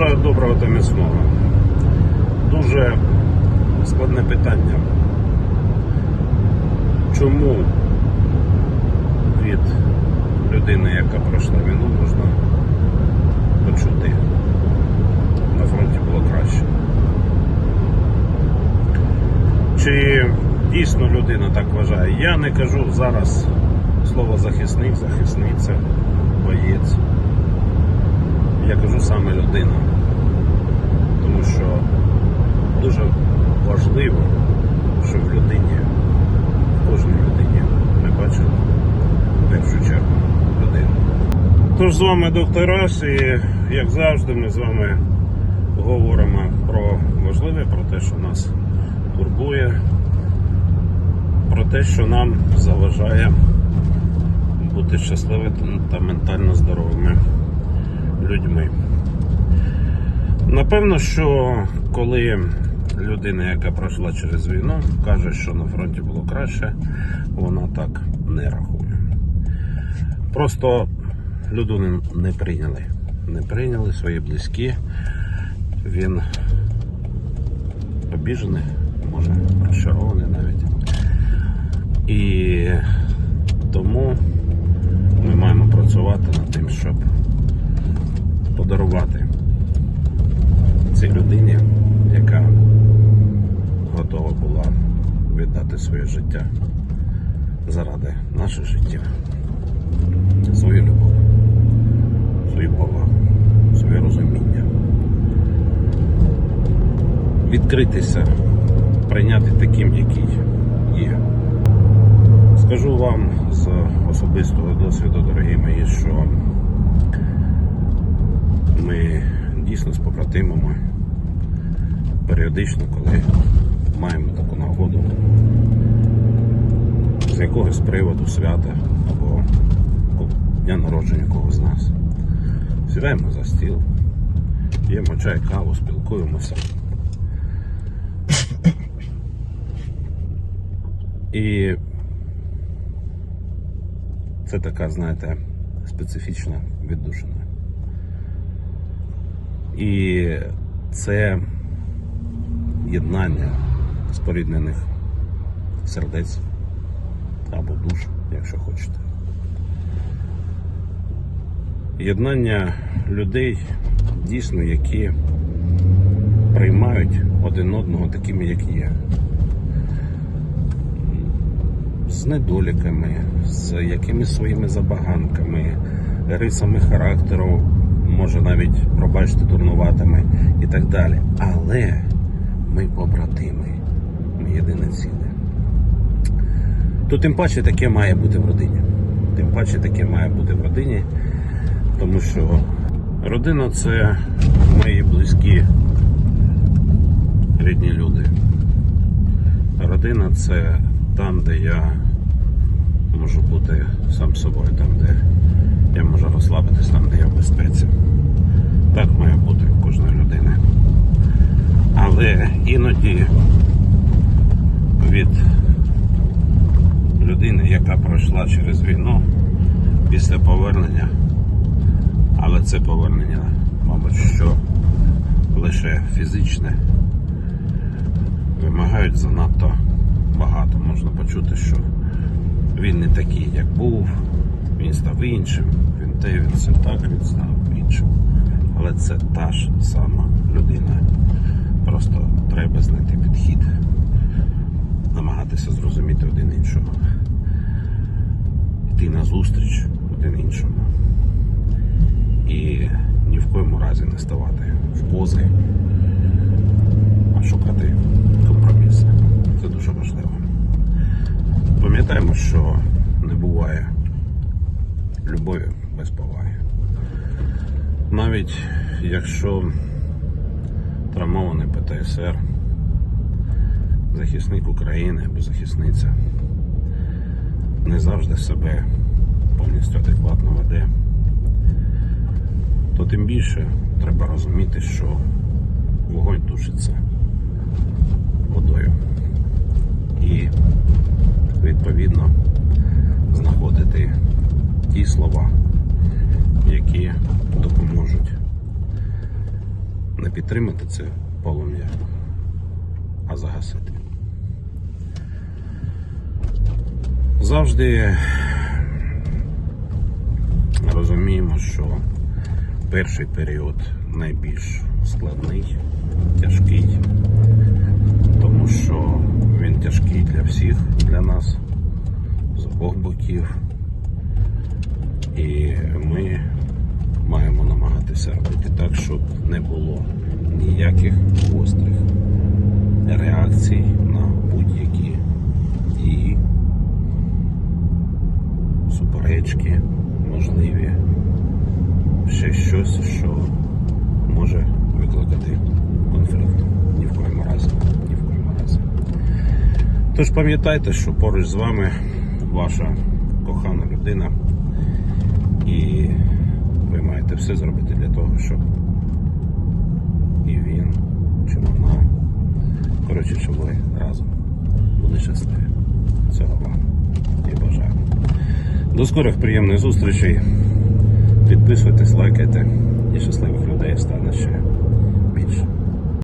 Бажаю доброго та міцного. Дуже складне питання. Чому від людини, яка пройшла війну, можна почути на фронті було краще? Чи дійсно людина так вважає? Я не кажу зараз слово захисник, захисниця, боєць. Я кажу саме людина. Що дуже важливо, щоб в людині, в кожній людині ми бачили в першу чергу людину. Тож з вами доктор Раш і як завжди ми з вами говоримо про важливе, про те, що нас турбує, про те, що нам заважає бути щасливими та ментально здоровими людьми. Напевно, що коли людина, яка пройшла через війну, каже, що на фронті було краще, вона так не рахує. Просто людину не прийняли. Не прийняли свої близькі. Він обіжений, може розчарований навіть. І тому ми маємо працювати над тим, щоб подарувати цій людині, яка готова була віддати своє життя заради наших життів, свою любов, свою повагу, своє розуміння. Відкритися, прийняти таким, який є. Скажу вам з особистого досвіду, дорогі мої, що ми дійсно з побратимами періодично, коли маємо таку нагоду з якогось приводу свята або дня народження когось з нас. Сідаємо за стіл, п'ємо чай, каву, спілкуємося. І це така, знаєте, специфічна віддушина. І це єднання споріднених сердець або душ, якщо хочете. Єднання людей, дійсно, які приймають один одного такими, як є. З недоліками, з якимись своїми забаганками, рисами характеру, може навіть пробачте дурнуватими і так далі. Але ми побратими, ми єдине ціле. То тим паче таке має бути в родині. Тим паче таке має бути в родині, тому що родина це мої близькі рідні люди. Родина це там, де я можу бути сам собою, там, де я можу розслабитись, там, де я в безпеці. Так має бути у кожної людини. Але іноді від людини, яка пройшла через війну після повернення, але це повернення, мабуть, що лише фізичне, вимагають занадто багато. Можна почути, що він не такий, як був, він став іншим, він те, він все так, він став іншим. Але це та ж сама людина. Просто треба знайти підхід, намагатися зрозуміти один іншого, йти на зустріч один іншому. І ні в коєму разі не ставати в пози, а шукати компроміси. Це дуже важливо. Пам'ятаємо, що не буває любові без поваги. Навіть якщо травмований ПТСР, захисник України або захисниця не завжди себе повністю адекватно веде, то тим більше треба розуміти, що вогонь тушиться водою. І відповідно знаходити ті слова, які допоможуть не підтримати це полум'я, а загасити. Завжди розуміємо, що перший період найбільш складний, тяжкий, тому що він тяжкий для всіх, для нас з обох боків. І ми маємо намагатися робити так, щоб не було ніяких гострих реакцій на будь-які суперечки можливі, ще щось, що може викликати конфлікт. Ні в коєму разі. Ні в коєму разі. Тож пам'ятайте, що поруч з вами ваша кохана людина, і ви маєте все зробити для того, щоб і він, чи вона, коротше, щоб ви разом були щасливі. Цього вам і бажаю. До скорих приємних зустрічей. Підписуйтесь, лайкайте і щасливих людей стане ще.